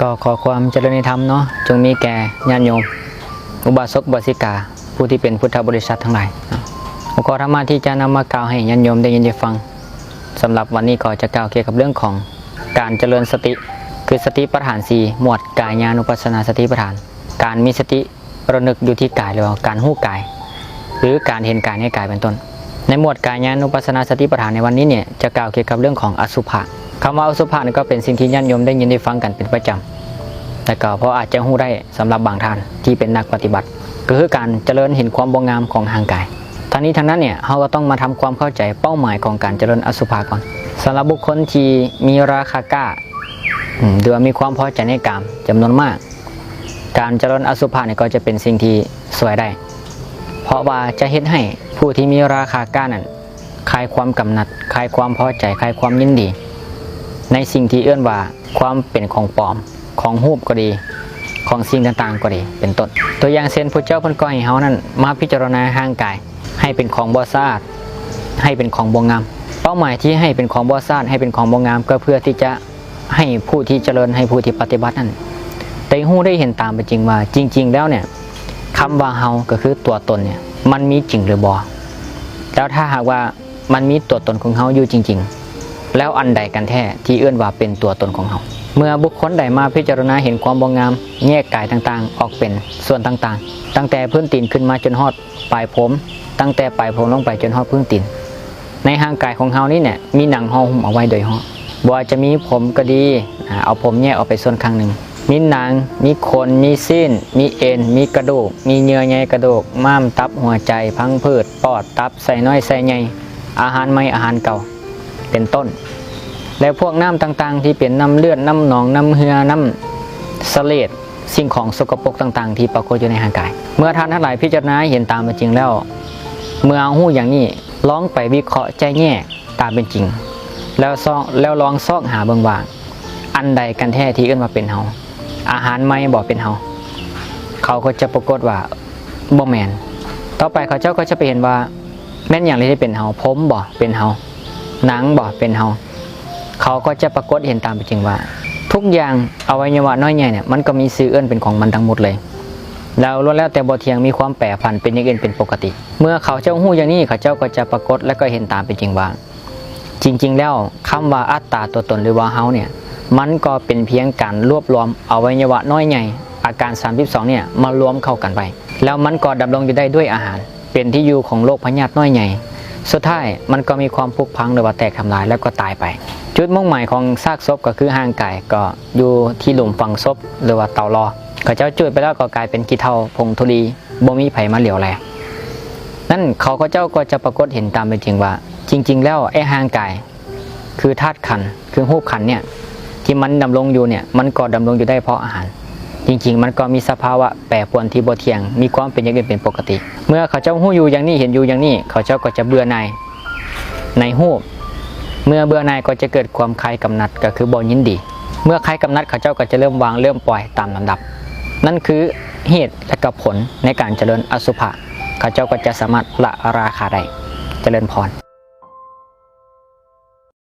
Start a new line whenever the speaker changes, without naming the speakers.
ก็ขอความเจริญในธรรมเนาะจงมีแก่ญาติโยม อุบาสกบาสิกา ผู้ที่เป็นพุทธบริษัททั้งหลายหัวข้อธรรมะที่จะนำมากล่าวให้ญาติโยมได้ยินได้ฟังสำหรับวันนี้ก็จะกล่าวเกี่ยวกับเรื่องของการเจริญสติ คือสติปัฏฐานสี่หมวดกายญาณุปัสสนาสติปัฏฐาน การมีสติระลึกอยู่ที่กายหรือว่าการหู้กาย หรือการเห็นกายในกายเป็นต้น ในหมวดกายญาณุปัสสนาสติปัฏฐานในวันนี้เนี่ยจะกล่าวเกี่ยวกับเรื่องของอสุภะ คำว่าอสุภะนี่ก็เป็นสิ่งที่ญาติโยมได้ยินได้ฟังกันเป็นประจำแต่ก็เพราะอาจจะหู้ได้สำหรับบางท่านที่เป็นนักปฏิบัติ ก็คือการเจริญเห็นความบงงามของทางกายทั้งนี้ทั้งนั้นเนี่ยเราก็ต้องมาทำความเข้าใจเป้าหมายของการเจริญอสุภะก่อนสำหรับบุคคลที่มีราคาก้าอืมหรือว่ามีความพอใจในกามจำนวนมาก การเจริญอสุภะเนี่ยก็จะเป็นสิ่งที่สวยได้ เพราะว่าจะเฮ็ดให้ผู้ที่มีราคากล้านั้นคลายความกำหนัดคลายความพอใจคลายความยินดี ในสิ่งที่เอื้อนว่าความเป็นของปลอมของรูปก็ดี ของสิ่งต่างๆก็ดี เป็นต้น ตัวอย่างเช่นพระเจ้าพันก็ให้เฮานั้นมาพิจารณาห่างกาย ให้เป็นของบ่สาดให้เป็นของบ่งาม เป้าหมายที่ให้เป็นของบ่สาดให้เป็นของบ่งาม ก็เพื่อที่จะให้ผู้ที่เจริญให้ผู้ที่ปฏิบัตินั้นได้หู้ได้เห็นตามเป็นจริงว่า จริง ๆ แล้วเนี่ยคำว่าเฮาก็คือตัวตนเนี่ยมันมีจริงหรือบ่แล้วถ้าหากว่ามันมีตัวตนของเฮาอยู่จริง ๆ แล้วอันใดกันแท้ที่เอื้อนว่าเป็นตัวตนของเฮาเมื่อบุคคลใดมาพิจารณาเห็นความบงงาม แยกกายต่างๆ ออกเป็นส่วนต่างๆ ตั้งแต่พื้นตีนขึ้นมาจนฮอดปลายผม ตั้งแต่ปลายผมลงไปจนฮอดพื้นตีน ในห่างกายของเฮานี่เนี่ยมีหนังห่อหุ้มเอาไว้โดยห่อบ่ว่าจะมีผมก็ดีเอาผมแยกออกไปส่วนข้างหนึ่งมีหนัง มีขน มีสิ้น มีเอ็น มีกระดูก มีเนื้อใยกระดูก ม้าม ตับ หัวใจ พังผืด ปอด ตับ ใส่น้อย ใส่ใหญ่ อาหารใหม่อาหารเก่า เป็นต้น และพวกน้ำต่างๆ ที่เป็นน้ำเลือดน้ำหนองน้ำเหือน้ำเสลดสิ่งของสกปรกต่าง ๆ ที่ปรากฏอยู่ในร่างกาย เมื่อท่านทั้งหลายพิจารณาเห็นตามเป็นจริงแล้ว เมื่อเอาหู้อย่างนี้ลองไปวิเคราะห์ใจแง่ตามเป็นจริง แล้วซองแล้วลองซอกหาเบิ่งว่าอันใดกันแท้ที่เอื้นมาเป็นเฮาอาหารไม่บอกเป็นเฮาเขาก็จะปรากฏว่าบ่แมนต่อไปเขาเจ้าก็จะไปเห็นว่า แม่นอย่างที่เป็นเฮาผมบ่เป็นเฮา หนังบ่เป็นเฮาเขาก็จะปรากฏเห็นตามเป็นจริงว่า ทุกอย่างอวัยวะน้อยใหญ่เนี่ยมันก็มีซื้อเอื้นเป็นของมันทั้งหมดเลยแล้วล้วนแล้วแต่บ่เทียงมีความแปรผันเป็นอย่างอื่นเป็นปกติ เมื่อเขาเจ้าหู้อย่างนี้เขาเจ้าก็จะปรากฏและก็เห็นตามเป็นจริงว่า จริง ๆ แล้วคำว่าอัตตาตัวตนหรือว่าเฮาเนี่ยมันก็เป็นเพียงการรวบรวมอวัยวะน้อยใหญ่อาการ 32 เนี่ยมารวมเข้ากันไป แล้วมันก็ดำรงอยู่ได้ด้วยอาหาร เป็นที่อยู่ของโรคพยาธิน้อยใหญ่ สุดท้ายมันก็มีความผุพังหรือว่าแตกทำลายแล้วก็ตายไป จุดมุ่งหมายของซากศพก็คือห่างไกายก็อยู่ที่หลุมฝังศพหรือว่าเตารอเขาเจ้าจุดไปแล้วก็กลายเป็นขี้เถ้าพงธุลีบ่มีไผมาเหลียวแลนั่นเขาก็เจ้าก็จะปรากฏเห็นตามเป็นจริงว่า จริง ๆ แล้วไอ้ห่างไกายคือธาตุขันคือรูขันเนี่ยที่มันดำรงอยู่เนี่ยมันก็ดำรงอยู่ได้เพราะอาหาร จริงๆ มันก็มีสภาวะแปรปรวนที่บ่เที่ยง มีความเป็นอย่างอื่นเป็นปกติ เมื่อเขาเจ้าหู้อยู่อย่างนี้เห็นอยู่อย่างนี้ เขาเจ้าก็จะเบื่อหน่ายในหูปเมื่อเบื่อหน่ายก็จะเกิดความคลายกำนัดก็คือบ่ยินดี เมื่อคลายกำนัดเขาเจ้าก็จะเริ่มวางเริ่มปล่อยตามลำดับ นั่นคือเหตุและกับผลในการเจริญอสุภะเขาเจ้าก็จะสามารถละราคาได้เจริญพร